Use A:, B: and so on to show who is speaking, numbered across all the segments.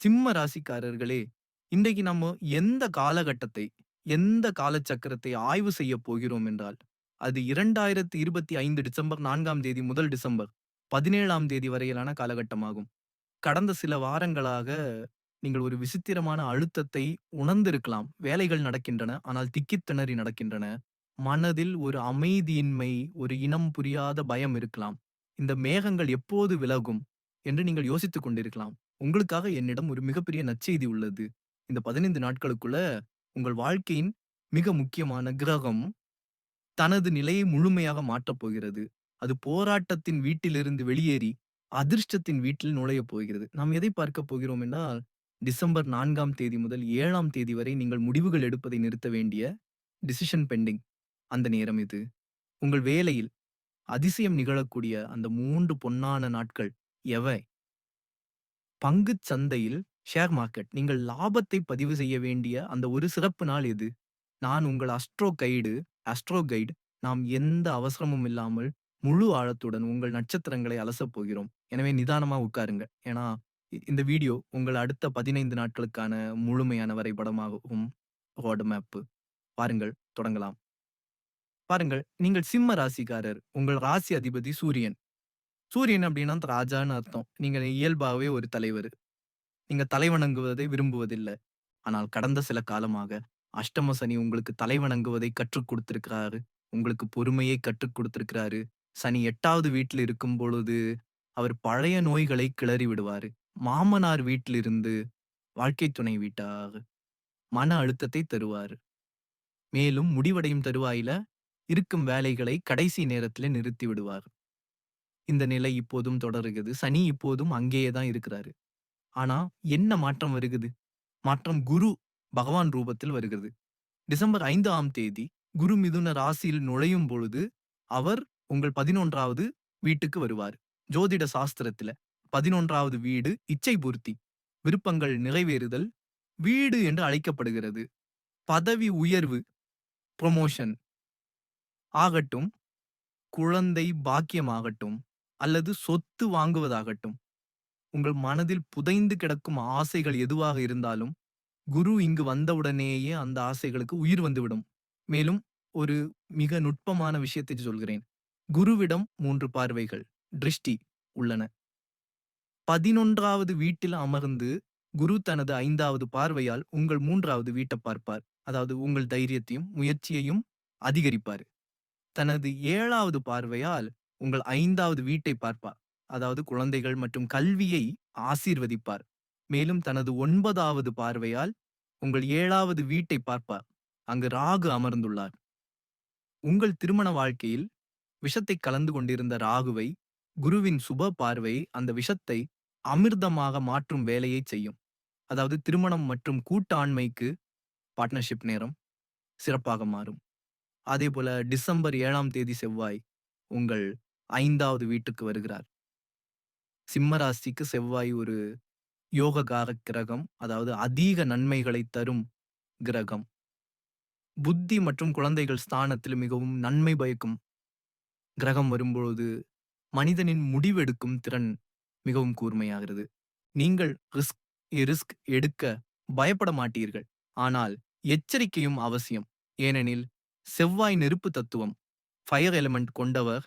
A: சிம்ம ராசிக்காரர்களே, இன்றைக்கு நம்ம எந்த காலகட்டத்தை, எந்த காலச்சக்கரத்தை ஆய்வு செய்யப் போகிறோம் என்றால், அது 2025 டிசம்பர் நான்காம் தேதி முதல் டிசம்பர் 17ஆம் தேதி வரையிலான காலகட்டமாகும். கடந்த சில வாரங்களாக நீங்கள் ஒரு விசித்திரமான அழுத்தத்தை உணர்ந்திருக்கலாம். வேலைகள் நடக்கின்றன. ஆனால் திக்கித் திணறி நடக்கின்றன. மனதில் ஒரு அமைதியின்மை, ஒரு இனம் புரியாத பயம் இருக்கலாம். இந்த மேகங்கள் எப்போது விலகும் என்று நீங்கள் யோசித்துக் கொண்டிருக்கலாம். உங்களுக்காக என்னிடம் ஒரு மிகப்பெரிய நற்செய்தி உள்ளது. இந்த 15 நாட்களுக்குள்ள உங்கள் வாழ்க்கையின் மிக முக்கியமான கிரகம் தனது நிலையை முழுமையாக மாற்றப் போகிறது. அது போராட்டத்தின் வீட்டிலிருந்து வெளியேறி அதிர்ஷ்டத்தின் வீட்டில் நுழையப் போகிறது. நாம் எதை பார்க்கப் போகிறோம் என்றால், டிசம்பர் நான்காம் தேதி முதல் ஏழாம் தேதி வரை நீங்கள் முடிவுகள் எடுப்பதை நிறுத்த வேண்டிய டிசிஷன் பெண்டிங் அந்த நேரம் இது. உங்கள் வேலையில் அதிசயம் நிகழக்கூடிய அந்த மூன்று பொன்னான நாட்கள் எவை? பங்குச் சந்தையில் ஷேர் மார்க்கெட் நீங்கள் லாபத்தை பதிவு செய்ய வேண்டிய அந்த ஒரு சிறப்பு நாள் எது? நான் உங்கள் அஸ்ட்ரோ கைடு அஸ்ட்ரோ கைடு நாம் எந்த அவசரமும் இல்லாமல் முழு ஆழத்துடன் உங்கள் நட்சத்திரங்களை அலசப் போகிறோம். எனவே நிதானமா உட்காருங்க. ஏன்னா, இந்த வீடியோ உங்கள் அடுத்த 15 நாட்களுக்கான முழுமையான வரைபடமாகவும் ரோட் மேப்பு. பாருங்கள், தொடங்கலாம். பாருங்கள், நீங்கள் சிம்ம ராசிக்காரர். உங்கள் ராசி அதிபதி சூரியன். சூரியன் அப்படின்னா ராஜான்னு அர்த்தம். நீங்க இயல்பாகவே ஒரு தலைவரு. நீங்க தலைவணங்குவதை விரும்புவதில்லை ஆனால் கடந்த சில காலமாக அஷ்டம சனி உங்களுக்கு தலைவணங்குவதை கற்றுக் கொடுத்திருக்கிறாரு. உங்களுக்கு பொறுமையை கற்றுக் கொடுத்திருக்கிறாரு. சனி எட்டாவது வீட்டில் இருக்கும் பொழுது, அவர் பழைய நோய்களை கிளறி விடுவாரு. மாமனார் வீட்டிலிருந்து வாழ்க்கை துணை வீட்டார் மன அழுத்தத்தை தருவாரு. மேலும் முடிவடையும் தருவாயில இருக்கும் வேலைகளை கடைசி நேரத்தில் நிறுத்தி விடுவார். இந்த நிலை இப்போதும் தொடருகிறது. சனி இப்போதும் அங்கேயே தான் இருக்கிறாரு. ஆனா, என்ன மாற்றம் வருகிறது மாற்றம் குரு பகவான் ரூபத்தில் வருகிறது. டிசம்பர் ஐந்தாம் தேதி குரு மிதுன ராசியில் நுழையும் பொழுது, அவர் உங்கள் 11வது வீட்டுக்கு வருவார். ஜோதிட சாஸ்திரத்துல பதினொன்றாவது வீடு இச்சை பூர்த்தி. விருப்பங்கள் நிறைவேறுதல் வீடு என்று அழைக்கப்படுகிறது. பதவி உயர்வு ப்ரொமோஷன் ஆகட்டும், குழந்தை பாக்கியமாகட்டும், அல்லது சொத்து வாங்குவதாகட்டும், உங்கள் மனதில் புதைந்து கிடக்கும் ஆசைகள் எதுவாக இருந்தாலும், குரு இங்கு வந்தவுடனேயே அந்த ஆசைகளுக்கு உயிர் வந்துவிடும். மேலும் ஒரு மிக நுட்பமான விஷயத்தை சொல்கிறேன். குருவிடம் மூன்று பார்வைகள் திருஷ்டி உள்ளன. 11வது வீட்டில் அமர்ந்து குரு தனது ஐந்தாவது பார்வையால் உங்கள் மூன்றாவது வீட்டை பார்ப்பார். அதாவது உங்கள் தைரியத்தையும், முயற்சியையும் அதிகரிப்பார் தனது ஏழாவது பார்வையால் உங்கள் ஐந்தாவது வீட்டைப் பார்ப்பார். அதாவது குழந்தைகள் மற்றும் கல்வியை ஆசீர்வதிப்பார். மேலும் தனது ஒன்பதாவது பார்வையால் உங்கள் ஏழாவது வீட்டைப் பார்ப்பார். அங்கு ராகு அமர்ந்துள்ளார். உங்கள் திருமண வாழ்க்கையில் விஷத்தைக் கலந்து கொண்டிருந்த ராகுவை, குருவின் சுப பார்வை அந்த விஷத்தை அமிர்தமாக மாற்றும் வேலையைச் செய்யும். அதாவது திருமணம் மற்றும் கூட்டாண்மைக்கு பார்ட்னர்ஷிப் நேரம் சிறப்பாக மாறும். அதே போல டிசம்பர் ஏழாம் தேதி செவ்வாய் உங்கள் ஐந்தாவது வீட்டுக்கு வருகிறார். சிம்மராசிக்கு செவ்வாய் ஒரு யோககாரக் கிரகம். அதாவது அதிக நன்மைகளைத் தரும் கிரகம். புத்தி மற்றும் குழந்தைகள் ஸ்தானத்தில் மிகவும் நன்மை பயக்கும் கிரகம் வரும்பொழுது, மனிதனின் முடிவெடுக்கும் திறன் மிகவும் கூர்மையாகிறது. நீங்கள் ரிஸ்க் ரிஸ்க் எடுக்க பயப்பட மாட்டீர்கள். ஆனால் எச்சரிக்கையும் அவசியம். ஏனெனில் செவ்வாய் நெருப்பு தத்துவம் ஃபயர் எலமெண்ட் கொண்டவர்.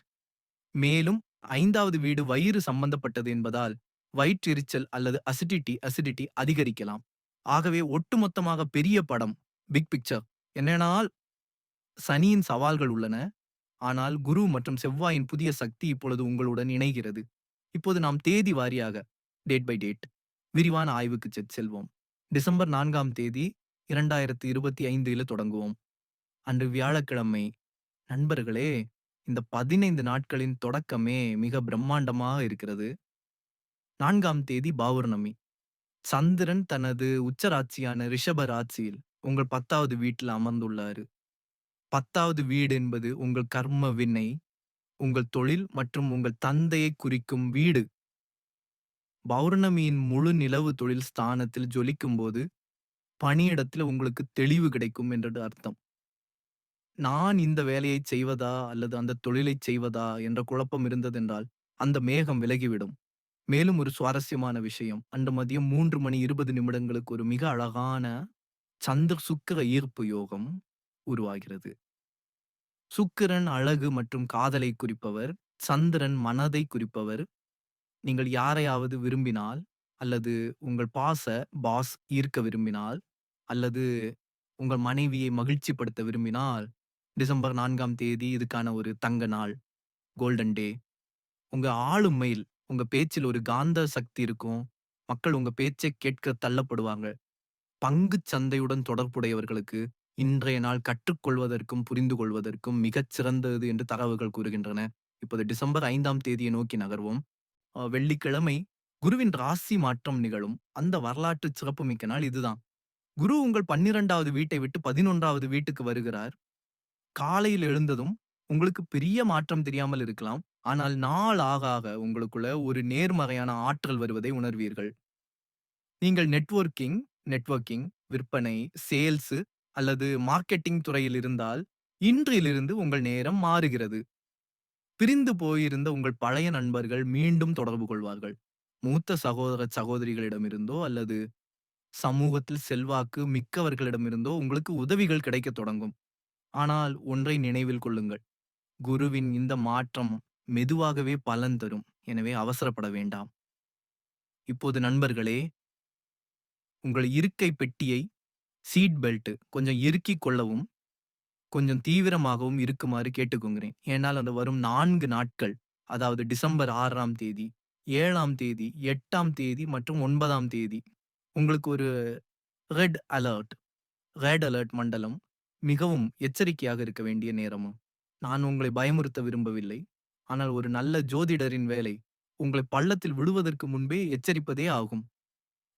A: மேலும் ஐந்தாவது வீடு வயிறு சம்பந்தப்பட்டது என்பதால் வயிற்றெரிச்சல் அல்லது அசிடிட்டி அசிடிட்டி அதிகரிக்கலாம். ஆகவே ஒட்டுமொத்தமாக பெரிய படம் பிக் பிக்சர் என்னென்னால் சனியின் சவால்கள் உள்ளன. ஆனால் குரு மற்றும் செவ்வாயின் புதிய சக்தி இப்பொழுது உங்களுடன் இணைகிறது. இப்போது நாம் தேதி வாரியாக டேட் பை டேட் விரிவான ஆய்வுக்கு செல்வோம். டிசம்பர் நான்காம் தேதி 2025ல தொடங்குவோம். அன்று வியாழக்கிழமை. நண்பர்களே, இந்த 15 நாட்களின் தொடக்கமே மிக பிரம்மாண்டமாக இருக்கிறது. 4ஆம் தேதி பௌர்ணமி. சந்திரன் தனது உச்சராட்சியான ரிஷப ராசியில் உங்கள் 10வது வீட்டில் அமர்ந்துள்ளாரு. 10வது வீடு என்பது உங்கள் கர்ம வினை, உங்கள் தொழில் மற்றும் உங்கள் தந்தையைக் குறிக்கும் வீடு. பௌர்ணமியின் முழு நிலவு தொழில் ஸ்தானத்தில் ஜொலிக்கும்போது, பணியிடத்தில் உங்களுக்கு தெளிவு கிடைக்கும் என்றது அர்த்தம். நான் இந்த வேலையைச் செய்வதா அல்லது அந்த தொழிலைச் செய்வதா என்ற குழப்பம் இருந்ததென்றால், அந்த மேகம் விலகிவிடும். மேலும் ஒரு சுவாரஸ்யமான விஷயம், அன்று மதியம் 3 மணி 20 நிமிடங்களுக்கு ஒரு மிக அழகான சந்திர சுக்கிர ஈர்ப்பு யோகம் உருவாகிறது. சுக்கிரன் அழகு மற்றும் காதலை குறிப்பவர். சந்திரன் மனதை குறிப்பவர். நீங்கள் யாரையாவது விரும்பினால், அல்லது உங்கள் பாச பாஸ் ஈர்க்க விரும்பினால், அல்லது உங்கள் மனைவியை மகிழ்ச்சிப்படுத்த விரும்பினால், டிசம்பர் நான்காம் தேதி இதுக்கான ஒரு தங்க நாள். Golden day. உங்க ஆளுமையில், உங்க பேச்சில் ஒரு காந்த சக்தி இருக்கும். மக்கள் உங்க பேச்சை கேட்க தள்ளப்படுவாங்க. பங்குச் சந்தையுடன் தொடர்புடையவர்களுக்கு இன்றைய நாள் கற்றுக்கொள்வதற்கும், புரிந்து கொள்வதற்கும் மிகச் சிறந்தது என்று தகவல்கள் கூறுகின்றன. இப்போது டிசம்பர் ஐந்தாம் தேதியை நோக்கி நகர்வோம். வெள்ளிக்கிழமை குருவின் ராசி மாற்றம் நிகழும். அந்த வரலாற்று சிறப்புமிக்க நாள் இதுதான். குரு உங்கள் 12வது வீட்டை விட்டு 11வது வீட்டுக்கு வருகிறார். காலையில் எழுந்ததும் உங்களுக்கு பெரிய மாற்றம் தெரியாமல் இருக்கலாம். ஆனால் நாள் ஆக ஆக உங்களுக்குள்ள ஒரு நேர்மறையான ஆற்றல் வருவதை உணர்வீர்கள். நீங்கள் நெட்வொர்க்கிங் நெட்வொர்க்கிங், விற்பனை, சேல்ஸ் அல்லது மார்க்கெட்டிங் துறையில் இருந்தால், இன்றிலிருந்து உங்கள் நேரம் மாறுகிறது. பிரிந்து போயிருந்த உங்கள் பழைய நண்பர்கள் மீண்டும் தொடர்பு கொள்வார்கள். மூத்த சகோதர சகோதரிகளிடமிருந்தோ அல்லது சமூகத்தில் செல்வாக்கு மிக்கவர்களிடமிருந்தோ உங்களுக்கு உதவிகள் கிடைக்கத் தொடங்கும். ஆனால் ஒன்றை நினைவில் கொள்ளுங்கள். குருவின் இந்த மாற்றம் மெதுவாகவே பலன் தரும். எனவே அவசரப்பட வேண்டாம். இப்போது நண்பர்களே உங்கள் இருக்கை பெட்டியை சீட் பெல்ட் கொஞ்சம் இறுக்கிக் கொள்ளவும், கொஞ்சம் தீவிரமாகவும் இருக்குமாறு கேட்டுக்கொங்கிறேன் ஏனால் அந்த வரும் நான்கு நாட்கள், அதாவது டிசம்பர் ஆறாம் தேதி, ஏழாம் தேதி, எட்டாம் தேதி மற்றும் ஒன்பதாம் தேதி உங்களுக்கு ஒரு ரெட் அலர்ட் ரெட் அலர்ட் மண்டலம் மிகவும் எச்சரிக்கையாக இருக்க வேண்டிய நேரமும். நான் உங்களை பயமுறுத்த விரும்பவில்லை. ஆனால் ஒரு நல்ல ஜோதிடரின் வேலை, உங்களை பள்ளத்தில் விழுவதற்கு முன்பே எச்சரிப்பதே ஆகும்.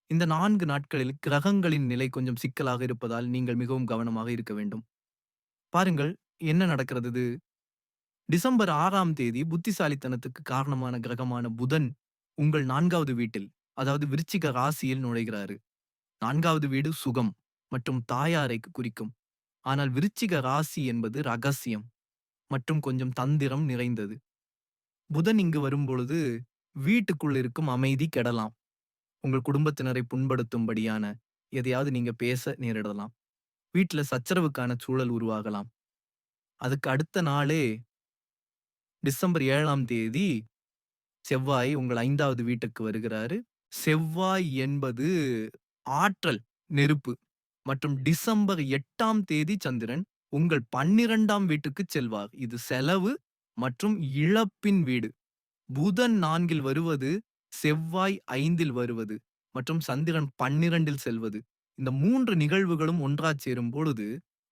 A: இந்த 4 நாட்களில் கிரகங்களின் நிலை கொஞ்சம் சிக்கலாக இருப்பதால் நீங்கள் மிகவும் கவனமாக இருக்க வேண்டும். பாருங்கள் என்ன நடக்கிறது டிசம்பர் 6ஆம் தேதி புத்திசாலித்தனத்துக்கு காரணமான கிரகமான புதன் உங்கள் 4வது வீட்டில், அதாவது விருச்சிக ராசியில் நுழைகிறாரு. 4வது வீடு சுகம் மற்றும் தாயாரை குறிக்கும். ஆனால் விருச்சிக ராசி என்பது ரகசியம் மற்றும் கொஞ்சம் தந்திரம் நிறைந்தது. புதன் இங்கு வரும்பொழுது வீட்டுக்குள் இருக்கும் அமைதி கெடலாம். உங்கள் குடும்பத்தினரை புண்படுத்தும்படியான எதையாவது நீங்க பேச நேரிடலாம். வீட்டுல சச்சரவுக்கான சூழல் உருவாகலாம். அதுக்கு அடுத்த நாளே டிசம்பர் ஏழாம் தேதி செவ்வாய் உங்கள் ஐந்தாவது வீட்டுக்கு வருகிறாரு. செவ்வாய் என்பது ஆற்றல், நெருப்பு மற்றும் டிசம்பர் எட்டாம் தேதி சந்திரன் உங்கள் பன்னிரண்டாம் வீட்டுக்கு செல்வார். இது செலவு மற்றும் இழப்பின் வீடு. புதன் நான்கில் வருவது, செவ்வாய் ஐந்தில் வருவது மற்றும் சந்திரன் 12இல் செல்வது. இந்த மூன்று நிகழ்வுகளும் ஒன்றாச் சேரும் பொழுது,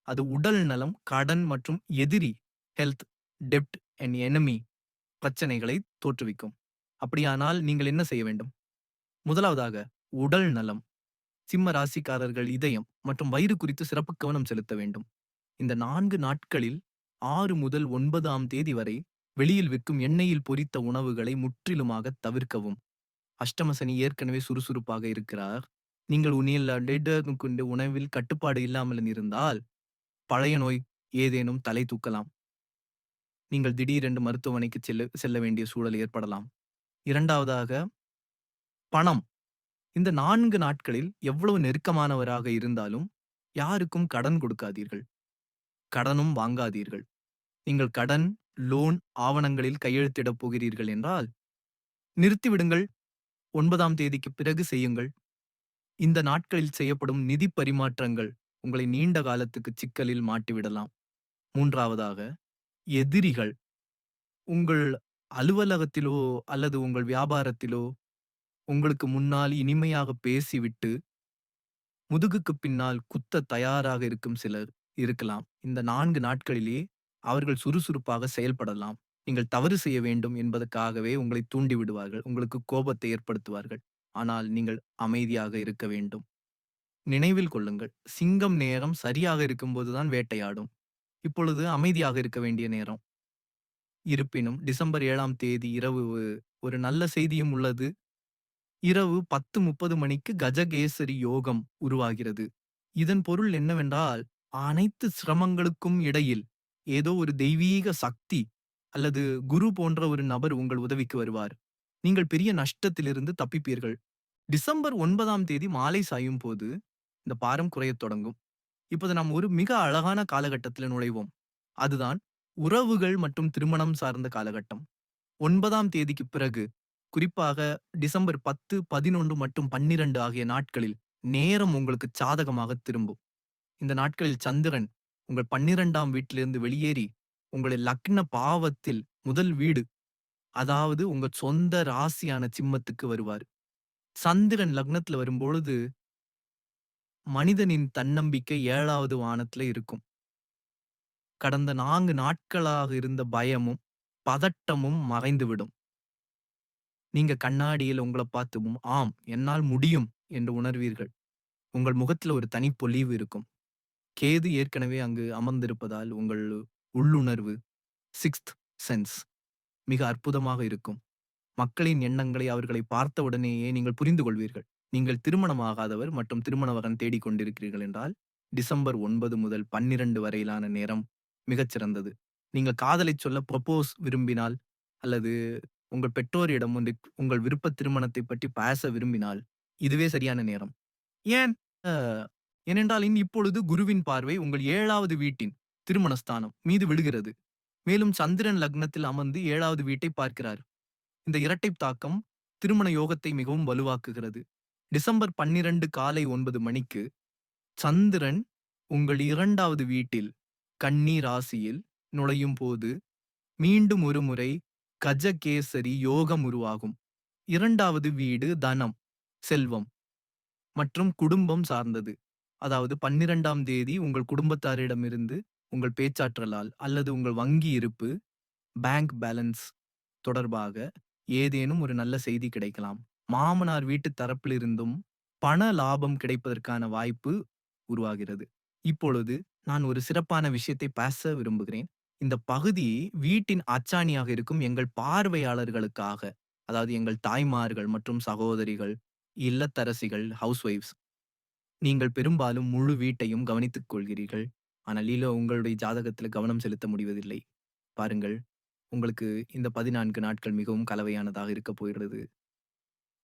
A: அது உடல் நலம், கடன் மற்றும் எதிரி ஹெல்த், டெப்ட் அண்ட் எனிமி பிரச்சனைகளை தோற்றுவிக்கும். அப்படியானால் நீங்கள் என்ன செய்ய வேண்டும்? முதலாவதாக உடல் நலம். சிம்ம ராசிக்காரர்கள் இதயம் மற்றும் வயிறு குறித்து சிறப்பு கவனம் செலுத்த வேண்டும். இந்த நான்கு நாட்களில் ஆறு முதல் ஒன்பதாம் தேதி வரை வெளியில் விற்கும் எண்ணெயில் பொரித்த உணவுகளை முற்றிலுமாக தவிர்க்கவும். அஷ்டமசனி ஏற்கனவே சுறுசுறுப்பாக இருக்கிறார். நீங்கள் உன்னில் கொண்டு உணவில் கட்டுப்பாடு இல்லாமல் இருந்தால், பழைய நோய் ஏதேனும் தலை தூக்கலாம். நீங்கள் திடீரென்று மருத்துவமனைக்கு செல்ல செல்ல வேண்டிய சூழல் ஏற்படலாம். இரண்டாவதாக பணம். இந்த நான்கு நாட்களில் எவ்வளவு நெருக்கமானவராக இருந்தாலும், யாருக்கும் கடன் கொடுக்காதீர்கள். கடனும் வாங்காதீர்கள். நீங்கள் கடன், லோன் ஆவணங்களில் கையெழுத்திடப் போகிறீர்கள் என்றால், நிறுத்திவிடுங்கள். ஒன்பதாம் தேதிக்கு பிறகு செய்யுங்கள். இந்த நாட்களில் செய்யப்படும் நிதி பரிமாற்றங்கள் உங்களை நீண்ட காலத்துக்கு சிக்கலில் மாட்டிவிடலாம். மூன்றாவதாக எதிரிகள். உங்கள் அலுவலகத்திலோ அல்லது உங்கள் வியாபாரத்திலோ உங்களுக்கு முன்னால் இனிமையாக பேசிவிட்டு, முதுகுக்கு பின்னால் குத்தத் தயாராக இருக்கும் சிலர் இருக்கலாம். இந்த நான்கு நாட்களிலே அவர்கள் சுறுசுறுப்பாக செயல்படலாம். நீங்கள் தவறு செய்ய வேண்டும் என்பதற்காகவே உங்களை தூண்டிவிடுவார்கள். உங்களுக்கு கோபத்தை ஏற்படுத்துவார்கள். ஆனால் நீங்கள் அமைதியாக இருக்க வேண்டும். நினைவில் கொள்ளுங்கள், சிங்கம் நேரம் சரியாக இருக்கும்போதுதான் வேட்டையாடும். இப்பொழுது அமைதியாக இருக்க வேண்டிய நேரம். இருப்பினும் டிசம்பர் ஏழாம் தேதி இரவு ஒரு நல்ல செய்தியும் உள்ளது. இரவு 10:30 மணிக்கு கஜகேசரி யோகம் உருவாகிறது. இதன் பொருள் என்னவென்றால், அனைத்து சிரமங்களுக்கும் இடையில் ஏதோ ஒரு தெய்வீக சக்தி அல்லது குரு போன்ற ஒரு நபர் உங்கள் உதவிக்கு வருவார். நீங்கள் பெரிய நஷ்டத்திலிருந்து தப்பிப்பீர்கள். டிசம்பர் ஒன்பதாம் தேதி மாலை சாயும் போது, இந்த பாரம் குறையத் தொடங்கும். இப்போது நாம் ஒரு மிக அழகான காலகட்டத்தில் நுழைவோம். அதுதான் உறவுகள் மற்றும் திருமணம் சார்ந்த காலகட்டம். ஒன்பதாம் தேதிக்கு பிறகு, குறிப்பாக டிசம்பர் 10, 11 மற்றும் 12 ஆகிய நாட்களில் நேரம் உங்களுக்கு சாதகமாகத் திரும்பும். இந்த நாட்களில் சந்திரன் உங்கள் 12ஆம் வீட்டிலிருந்து வெளியேறி, உங்களை லக்ன பாவத்தில் முதல் வீடு, அதாவது உங்க சொந்த ராசியான சிம்மத்துக்கு வருவார். சந்திரன் லக்னத்துல வரும்பொழுது மனிதனின் தன்னம்பிக்கை ஏழாவது வானத்துல இருக்கும். கடந்த நான்கு நாட்களாக இருந்த பயமும், பதட்டமும் மறைந்துவிடும். நீங்க கண்ணாடியில் உங்களைப் பார்த்தும் ஆம் என்னால் முடியும்" என்று உணர்வீர்கள். உங்கள் முகத்தில் ஒரு தனி பொலிவு இருக்கும். கேது ஏற்கனவே அங்கு அமர்ந்திருப்பதால் உங்கள் உள்ளுணர்வு, சிக்ஸ்த் சென்ஸ் மிக அற்புதமாக இருக்கும். மக்களின் எண்ணங்களை அவர்களை பார்த்தவுடனேயே நீங்கள் புரிந்து கொள்வீர்கள். நீங்கள் திருமணமாகாதவர் மற்றும் திருமண வரன் தேடிக் கொண்டிருக்கிறீர்கள் என்றால், டிசம்பர் ஒன்பது முதல் 12 வரையிலான நேரம் மிகச்சிறந்தது நீங்கள் காதலைச் சொல்ல புரப்போஸ் விரும்பினால், அல்லது உங்கள் பெற்றோரிடம் வந்து உங்கள் விருப்ப திருமணத்தைப் பற்றி பேச விரும்பினால், இதுவே சரியான நேரம். ஏன்? ஏனென்றால் இன் இப்பொழுது குருவின் பார்வை உங்கள் ஏழாவது வீட்டின் திருமணஸ்தானம் மீது விழுகிறது. மேலும் சந்திரன் லக்னத்தில் அமர்ந்து ஏழாவது வீட்டை பார்க்கிறார். இந்த இரட்டைத் தாக்கம் திருமண யோகத்தை மிகவும் வலுவாக்குகிறது. டிசம்பர் 12 காலை ஒன்பது மணிக்கு சந்திரன் உங்கள் இரண்டாவது வீட்டில் கன்னி ராசியில் நுழையும் போது மீண்டும் ஒரு முறை கஜகேசரி யோகம் உருவாகும். இரண்டாவது வீடு தனம், செல்வம் மற்றும் குடும்பம் சார்ந்தது. அதாவது 12ஆம் தேதி உங்கள் குடும்பத்தாரிடமிருந்து உங்கள் பேச்சாற்றலால் அல்லது உங்கள் வங்கி இருப்பு, பேங்க் பேலன்ஸ் தொடர்பாக ஏதேனும் ஒரு நல்ல செய்தி கிடைக்கலாம். மாமனார் வீட்டுத் தரப்பிலிருந்தும் பண லாபம் கிடைப்பதற்கான வாய்ப்பு உருவாகிறது. இப்பொழுது நான் ஒரு சிறப்பான விஷயத்தை பேச விரும்புகிறேன். இந்த பகுதி வீட்டின் அச்சாணியாக இருக்கும் எங்கள் பார்வையாளர்களுக்காக, அதாவது எங்கள் தாய்மார்கள் மற்றும் சகோதரிகள், இல்லத்தரசிகள், ஹவுஸ் ஒய்ஃப்ஸ் நீங்கள் பெரும்பாலும் முழு வீட்டையும் கவனித்துக் கொள்கிறீர்கள். ஆனால் லீலோ உங்களுடைய ஜாதகத்தில் கவனம் செலுத்த முடிவதில்லை. பாருங்கள், உங்களுக்கு இந்த 14 நாட்கள் மிகவும் கலவையானதாக இருக்கப் போகிறது.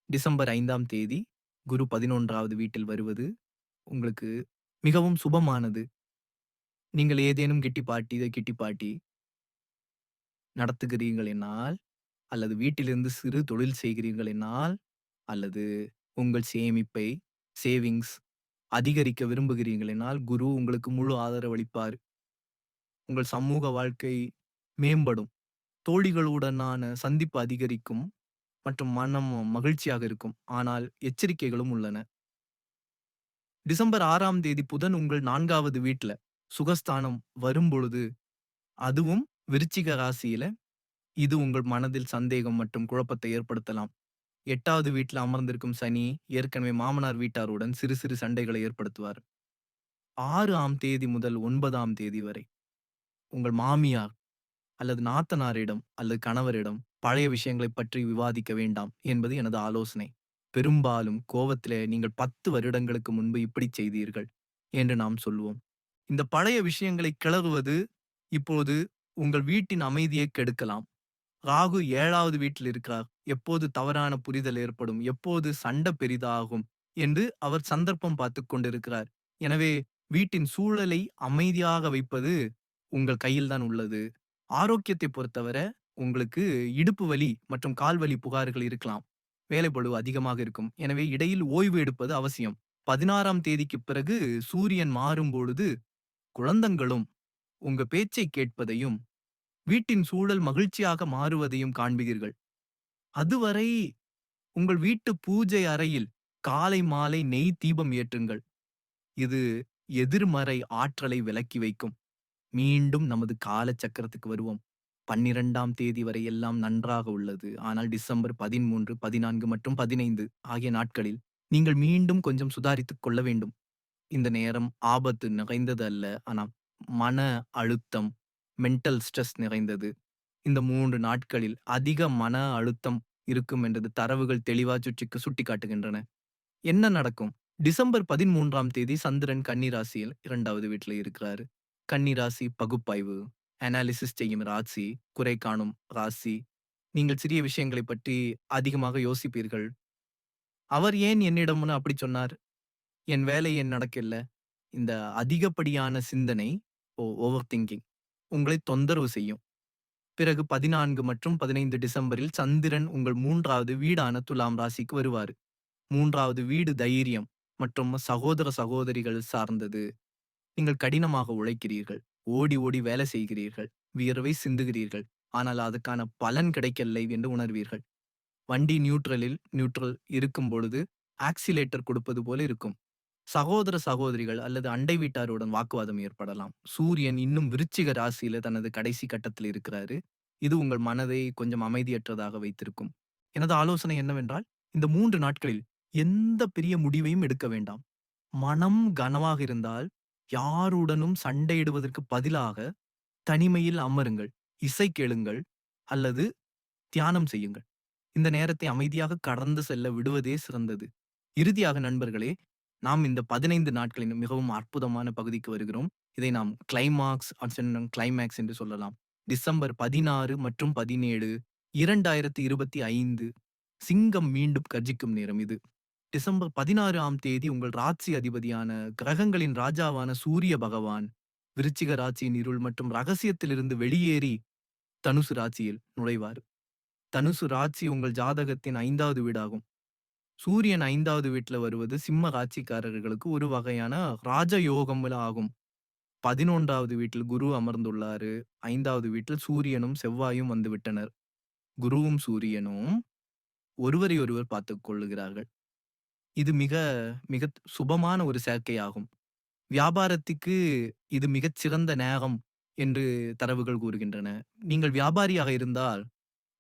A: டிசம்பர் ஐந்தாம் தேதி குரு 11வது வீட்டில் வருவது உங்களுக்கு மிகவும் சுபமானது. நீங்கள் ஏதேனும் கிட்டி பார்ட்டி, இத கிட்டி நடத்துகிறீர்கள் என்னால், அல்லது வீட்டிலிருந்து சிறு தொழில் செய்கிறீர்கள் என்னால், அல்லது உங்கள் சேமிப்பை, சேவிங்ஸ் அதிகரிக்க விரும்புகிறீர்கள் என்னால், குரு உங்களுக்கு முழு ஆதரவளிப்பார். உங்கள் சமூக வாழ்க்கை மேம்படும். தோழிகளுடனான சந்திப்பு அதிகரிக்கும் மற்றும் மனம் மகிழ்ச்சியாக இருக்கும். ஆனால் எச்சரிக்கைகளும் உள்ளன. டிசம்பர் ஆறாம் தேதி புதன் உங்கள் நான்காவது வீட்டில் சுகஸ்தானம் வரும்பொழுது, அதுவும் விருச்சிக ராசியில, இது உங்கள் மனதில் சந்தேகம் மற்றும் குழப்பத்தை ஏற்படுத்தலாம். எட்டாவது வீட்டில் அமர்ந்திருக்கும் சனி, ஏற்கனவே மாமனார் வீட்டாருடன் சிறு சிறு சண்டைகளை ஏற்படுத்துவார். ஆறு ஆம் தேதி முதல் ஒன்பதாம் தேதி வரை, உங்கள் மாமியார் அல்லது நாத்தனாரிடம் அல்லது கணவரிடம் பழைய விஷயங்களைப் பற்றி விவாதிக்க வேண்டாம் என்பது எனது ஆலோசனை. பெரும்பாலும் கோவத்திலே நீங்கள் 10 வருடங்களுக்கு முன்பு இப்படிச் செய்தீர்கள் என்று நாம் சொல்வோம். இந்த பழைய விஷயங்களை கிளறுவது இப்போது உங்கள் வீட்டின் அமைதியைக் கெடுக்கலாம். ராகு ஏழாவது வீட்டில் இருக்கிறார். எப்போது தவறான புரிதல் ஏற்படும், எப்போது சண்டை பெரிதாகும் என்று அவர் சந்தர்ப்பம் பார்த்துக் கொண்டிருக்கிறார். எனவே வீட்டின் சூழலை அமைதியாக வைப்பது உங்கள் கையில் தான் உள்ளது. ஆரோக்கியத்தைப் பொறுத்தவரை உங்களுக்கு இடுப்பு வலி மற்றும் கால் வலி புகார்கள் இருக்கலாம். வேலைப்பளு அதிகமாக இருக்கும். எனவே இடையில் ஓய்வு எடுப்பது அவசியம். 16ஆம் தேதிக்குப் பிறகு சூரியன் மாறும் பொழுது குழந்தங்களும் உங்க பேச்சைக் கேட்பதையும், வீட்டின் சூழல் மகிழ்ச்சியாக மாறுவதையும் காண்பீர்கள். அதுவரை உங்கள் வீட்டு பூஜை அறையில் காலை, மாலை நெய் தீபம் ஏற்றுங்கள். இது எதிர்மறை ஆற்றலை விலக்கி வைக்கும். மீண்டும் நமது காலச்சக்கரத்துக்கு வருவோம். 12ஆம் தேதி வரை எல்லாம் நன்றாக உள்ளது. ஆனால் டிசம்பர் 13, 14 மற்றும் 15 ஆகிய நாட்களில் நீங்கள் மீண்டும் கொஞ்சம் சுதாரித்துக் கொள்ள வேண்டும். இந்த நேரம் ஆபத்து நிறைந்தது அல்ல. ஆனால் மன அழுத்தம், மென்டல் ஸ்ட்ரெஸ் நிறைந்தது. இந்த மூன்று நாட்களில் அதிக மன அழுத்தம் இருக்கும் என்றது தரவுகள் தெளிவா சுட்டி காட்டுகின்றன என்ன நடக்கும்? டிசம்பர் 13ஆம் தேதி சந்திரன் கன்னிராசியில் இரண்டாவது வீட்டில் இருக்கிறாரு. கன்னிராசி பகுப்பாய்வு, அனாலிசிஸ் செய்யும் ராசி, குறை காணும் ராசி, நீங்கள் சிறிய விஷயங்களைப் பற்றி அதிகமாக யோசிப்பீர்கள். அவர் ஏன் என்னிடம்னு அப்படி சொன்னார்? என் வேலை என் நடக்கல? இந்த அதிகப்படியான சிந்தனை ஓ ஓவர் திங்கிங் உங்களை தொந்தரவு செய்யும். பிறகு 14 மற்றும் 15 டிசம்பரில் சந்திரன் உங்கள் மூன்றாவது வீடான துலாம் ராசிக்கு வருவார் மூன்றாவது வீடு தைரியம் மற்றும் சகோதர சகோதரிகள் சார்ந்தது. நீங்கள் கடினமாக உழைக்கிறீர்கள். ஓடி ஓடி வேலை செய்கிறீர்கள். வியர்வை சிந்துகிறீர்கள். ஆனால் அதுக்கான பலன் கிடைக்கலை என்று உணர்வீர்கள். வண்டி நியூட்ரலில் நியூட்ரல் இருக்கும் பொழுது ஆக்சிலேட்டர் கொடுப்பது போல இருக்கும். சகோதர சகோதரிகள் அல்லது அண்டை வீட்டாருடன் வாக்குவாதம் ஏற்படலாம். சூரியன் இன்னும் விருச்சிக ராசியில தனது கடைசி கட்டத்தில் இருக்கிறாரு. இது உங்கள் மனதை கொஞ்சம் அமைதியற்றதாக வைத்திருக்கும். எனது ஆலோசனை என்னவென்றால், இந்த மூன்று நாட்களில் எந்த பெரிய முடிவையும் எடுக்க வேண்டாம். மனம் கனமாக இருந்தால் யாருடனும் சண்டையிடுவதற்கு பதிலாக தனிமையில் அமருங்கள். இசை கேளுங்கள் அல்லது தியானம் செய்யுங்கள். இந்த நேரத்தை அமைதியாக கடந்து செல்ல விடுவதே சிறந்தது. இறுதியாக நண்பர்களே, நாம் இந்த 15 நாட்களின் மிகவும் அற்புதமான பகுதிக்கு வருகிறோம். இதை நாம் கிளைமாக்ஸ் கிளைமேக்ஸ் என்று சொல்லலாம். டிசம்பர் 16 மற்றும் 17 2025 சிங்கம் மீண்டும் கர்ஜிக்கும் நேரம் இது. டிசம்பர் 16ஆம் தேதி உங்கள் ராசி அதிபதியான கிரகங்களின் ராஜாவான சூரிய பகவான் விருச்சிக ராசியின் இருள் மற்றும் ரகசியத்திலிருந்து வெளியேறி தனுசு ராசியில் நுழைவார். தனுசு ராசி உங்கள் ஜாதகத்தின் ஐந்தாவது வீடாகும். சூரியன் ஐந்தாவது வீட்ல வருவது சிம்ம காட்சிக்காரர்களுக்கு ஒரு வகையான ராஜயோகம் ஆகும். 11வது வீட்டில் குரு அமர்ந்துள்ளாரு. ஐந்தாவது வீட்டில் சூரியனும் செவ்வாயும் வந்துவிட்டனர். குருவும் சூரியனும் ஒருவரை ஒருவர் பார்த்துக் கொள்ளுகிறார்கள். இது மிக மிகத் சுபமான ஒரு சேர்க்கையாகும். வியாபாரத்திற்கு இது மிகச் சிறந்த நேரம் என்று தரவுகள் கூறுகின்றன. நீங்கள் வியாபாரியாக இருந்தால்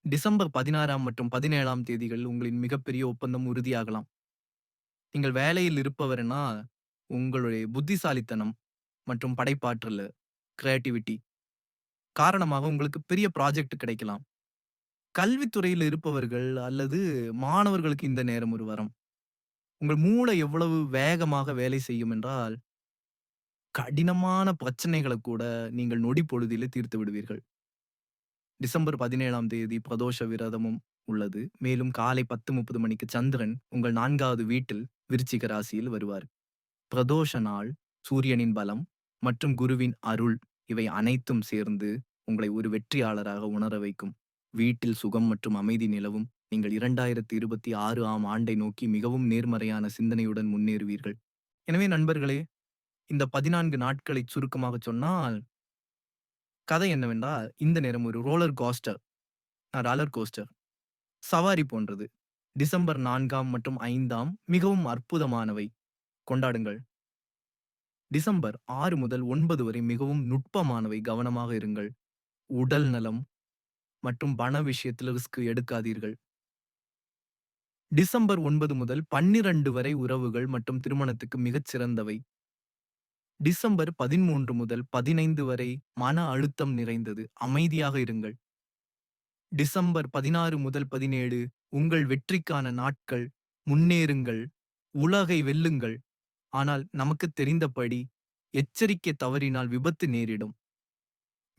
A: டிசம்பர் 16ஆம் மற்றும் பதினேழாம் தேதிகள் உங்களின் மிகப்பெரிய ஒப்பந்தம் உறுதியாகலாம். நீங்கள் வேலையில் இருப்பவர்னா உங்களுடைய புத்திசாலித்தனம் மற்றும் படைப்பாற்றல் கிரியேட்டிவிட்டி காரணமாக உங்களுக்கு பெரிய ப்ராஜெக்ட் கிடைக்கலாம். கல்வித்துறையில் இருப்பவர்கள் அல்லது மாணவர்களுக்கு இந்த நேரம் ஒரு வரம். உங்கள் மூளை எவ்வளவு வேகமாக வேலை செய்யும் என்றால் கடினமான பிரச்சனைகளை கூட நீங்கள் நொடி பொழுதிலே தீர்த்து விடுவீர்கள். டிசம்பர் 17ஆம் தேதி பிரதோஷ விரதமும் உள்ளது. மேலும் காலை 10:30 மணிக்கு சந்திரன் உங்கள் நான்காவது வீட்டில் விருச்சிக ராசியில் வருவார். பிரதோஷ நாள், சூரியனின் பலம் மற்றும் குருவின் அருள் இவை அனைத்தும் சேர்ந்து உங்களை ஒரு வெற்றியாளராக உணர வைக்கும். வீட்டில் சுகம் மற்றும் அமைதி நிலவும். நீங்கள் 2026 ஆம் ஆண்டை நோக்கி மிகவும் நேர்மறையான சிந்தனையுடன் முன்னேறுவீர்கள். எனவே நண்பர்களே, இந்த 14 நாட்களைச் சுருக்கமாகச் சொன்னால் கதை என்னவென்றால், இந்த நேரம் ஒரு ரோலர் கோஸ்டர் ராலர் கோஸ்டர் சவாரி போன்றது. டிசம்பர் நான்காம் மற்றும் ஐந்தாம் மிகவும் அற்புதமானவை. கொண்டாடுங்கள். டிசம்பர் ஆறு முதல் ஒன்பது வரை மிகவும் நுட்பமானவை. கவனமாக இருங்கள். உடல் நலம் மற்றும் பண விஷயத்தில் ரிஸ்க் எடுக்காதீர்கள். டிசம்பர் ஒன்பது முதல் 12 வரை உறவுகள் மற்றும் திருமணத்துக்கு மிகச் சிறந்தவை. டிசம்பர் 13 முதல் 15 வரை மன அழுத்தம் நிறைந்தது. அமைதியாக இருங்கள். டிசம்பர் 16 முதல் 17 உங்கள் வெற்றிக்கான நாட்கள். முன்னேறுங்கள். உலகை வெல்லுங்கள். ஆனால் நமக்குத் தெரிந்தபடி எச்சரிக்கை தவறினால் விபத்து நேரிடும்.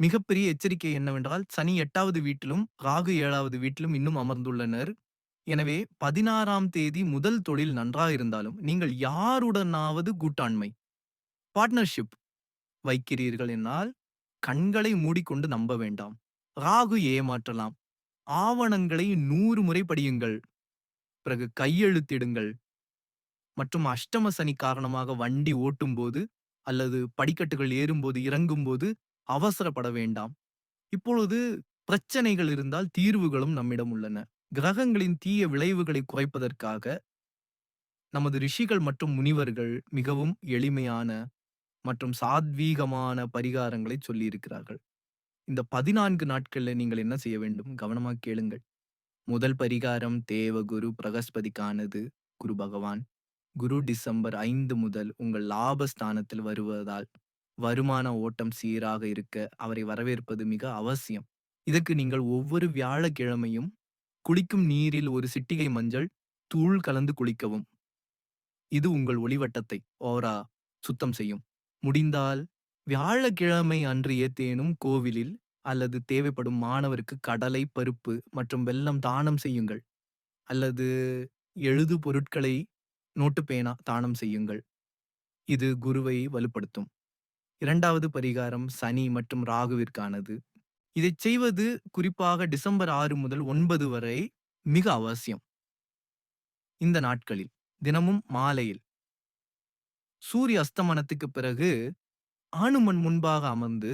A: மிகப்பெரிய எச்சரிக்கை என்னவென்றால், சனி எட்டாவது வீட்டிலும், ராகு ஏழாவது வீட்டிலும் இன்னும் அமர்ந்துள்ளனர். எனவே 16ஆம் தேதி முதல் தொழில் நன்றாக இருந்தாலும், நீங்கள் யாருடனாவது கூட்டாண்மை பார்ட்னர்ஷிப் வைக்கிறீர்கள் என்னால், கண்களை மூடிக்கொண்டு நம்ப வேண்டாம். ராகு ஏமாற்றலாம். ஆவணங்களை நூறு முறை படியுங்கள். பிறகு கையெழுத்திடுங்கள். மற்றும் அஷ்டம சனி காரணமாக வண்டி ஓட்டும்போது அல்லது படிக்கட்டுகள் ஏறும்போது, இறங்கும்போது அவசரப்பட வேண்டாம். இப்பொழுது பிரச்சனைகள் இருந்தால் தீர்வுகளும் நம்மிடம் உள்ளன. கிரகங்களின் தீய விளைவுகளை குறைப்பதற்காக நமது ரிஷிகள் மற்றும் முனிவர்கள் மிகவும் எளிமையான மற்றும் சாத்வீகமான பரிகாரங்களைச் சொல்லியிருக்கிறார்கள். இந்த 14 நாட்கள்ல நீங்கள் என்ன செய்ய வேண்டும்? கவனமாக கேளுங்கள். முதல் பரிகாரம் தேவகுரு பிரகஸ்பதிக்கானது. குரு பகவான். குரு டிசம்பர் 5 முதல் உங்கள் லாபஸ்தானத்தில் வருவதால், வருமான ஓட்டம் சீராக இருக்க அவரை வரவேற்பது மிக அவசியம். இதற்கு நீங்கள் ஒவ்வொரு வியாழக்கிழமையும் குளிக்கும் நீரில் ஒரு சிட்டிகை மஞ்சள் தூள் கலந்து குளிக்கவும். இது உங்கள் ஒளிவட்டத்தை ஓரா சுத்தம் செய்யும். முடிந்தால் வியாழக்கிழமை அன்று ஏதேனும் கோவிலில் அல்லது தேவைப்படும் மாணவருக்கு கடலை, பருப்பு மற்றும் வெல்லம் தானம் செய்யுங்கள். அல்லது எழுது பொருட்களை நோட்டு பேனா தானம் செய்யுங்கள். இது குருவை வலுப்படுத்தும். இரண்டாவது பரிகாரம் சனி மற்றும் ராகுவிற்கானது. இதைச் செய்வது குறிப்பாக டிசம்பர் ஆறு முதல் ஒன்பது வரை மிக அவசியம். இந்த நாட்களில் தினமும் மாலையில் சூரிய அஸ்தமனத்துக்குப் பிறகு ஆணுமன் முன்பாக அமர்ந்து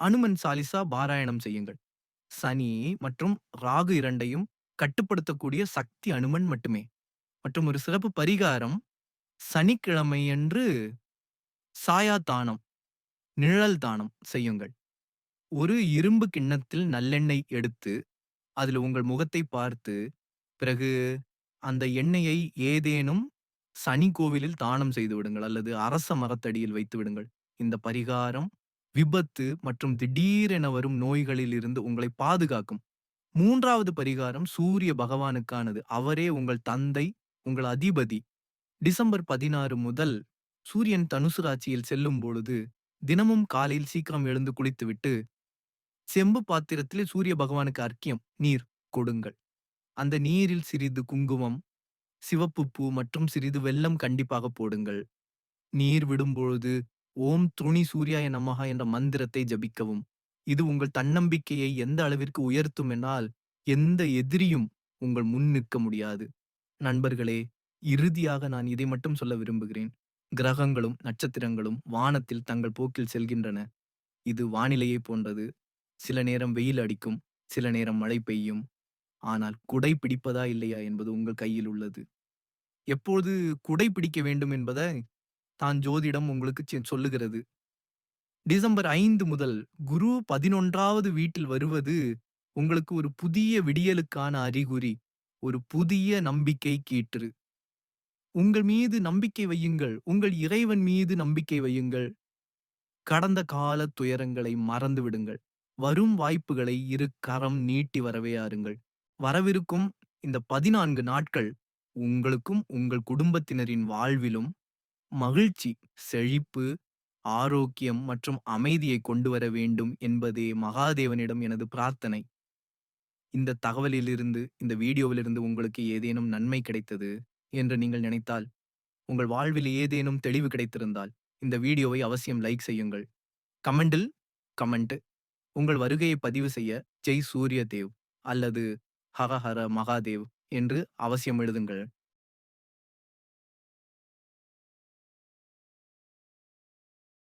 A: அனுமன் சாலிசா பாராயணம் செய்யுங்கள். சனி மற்றும் ராகு இரண்டையும் கட்டுப்படுத்தக்கூடிய சக்தி அனுமன் மட்டுமே. மற்றும் ஒரு சிறப்பு பரிகாரம் சனிக்கிழமையன்று சாயா தானம், நிழல் தானம் செய்யுங்கள். ஒரு இரும்பு கிண்ணத்தில் நல்லெண்ணெய் எடுத்து, அதில் உங்கள் முகத்தை பார்த்து, பிறகு அந்த எண்ணெயை ஏதேனும் சனி கோவிலில் தானம் செய்து விடுங்கள் அல்லது அரச மரத்தடியில் வைத்து விடுங்கள். இந்த பரிகாரம் விபத்து மற்றும் திடீரென வரும் நோய்களில் இருந்து உங்களை பாதுகாக்கும். மூன்றாவது பரிகாரம் சூரிய பகவானுக்கானது. அவரே உங்கள் தந்தை, உங்கள் அதிபதி. டிசம்பர் 16 முதல் சூரியன் தனுசு ராட்சியில் செல்லும் பொழுது, தினமும் காலையில் சீக்கிரம் எழுந்து குளித்துவிட்டு, செம்பு பாத்திரத்திலே சூரிய பகவானுக்கு அர்க்கியம், நீர் கொடுங்கள். அந்த நீரில் சிறிது குங்குமம், சிவப்பு பூ மற்றும் சிறிது வெல்லம் கண்டிப்பாக போடுங்கள். நீர் விடும்பொழுது ஓம் துணி சூர்யாய நமகா என்ற மந்திரத்தை ஜபிக்கவும். இது உங்கள் தன்னம்பிக்கையை எந்த அளவிற்கு உயர்த்தும் என்னால், எந்த எதிரியும் உங்கள் முன் நிற்க முடியாது. நண்பர்களே, இறுதியாக நான் இதை மட்டும் சொல்ல விரும்புகிறேன். கிரகங்களும், நட்சத்திரங்களும் வானத்தில் தங்கள் போக்கில் செல்கின்றன. இது வானிலையைப் போன்றது. சில நேரம் வெயில் அடிக்கும், சில நேரம் மழை பெய்யும். ஆனால் குடை பிடிப்பதா இல்லையா என்பது உங்கள் கையில் உள்ளது. எப்போது குடை பிடிக்க வேண்டும் என்பதை தான் ஜோதிடம் உங்களுக்கு செ சொல்லுகிறது. டிசம்பர் 5 முதல் குரு 11வது வீட்டில் வருவது உங்களுக்கு ஒரு புதிய விடியலுக்கான அறிகுறி. ஒரு புதிய நம்பிக்கை கீற்று. உங்கள் மீது நம்பிக்கை வையுங்கள். உங்கள் இறைவன் மீது நம்பிக்கை வையுங்கள். கடந்த கால துயரங்களை மறந்துவிடுங்கள் வரும் வாய்ப்புகளை இரு கரம் நீட்டி வரவேயாருங்கள். வரவிருக்கும் இந்த 14 நாட்கள் உங்களுக்கும், உங்கள் குடும்பத்தினரின் வாழ்விலும் மகிழ்ச்சி, செழிப்பு, ஆரோக்கியம் மற்றும் அமைதியை கொண்டு வர வேண்டும் என்பதே மகாதேவனிடம் எனது பிரார்த்தனை. இந்த தகவலிலிருந்து, இந்த வீடியோவிலிருந்து உங்களுக்கு ஏதேனும் நன்மை கிடைத்தது என்று நீங்கள் நினைத்தால், உங்கள் வாழ்வில் ஏதேனும் தெளிவு கிடைத்திருந்தால், இந்த வீடியோவை அவசியம் லைக் செய்யுங்கள். கமெண்டில் கமெண்ட் உங்கள் வருகையை பதிவு செய்ய ஜெய் சூரியதேவ் அல்லது ஹர ஹர மகாதேவ் என்று அவசியம் எழுதுங்கள்.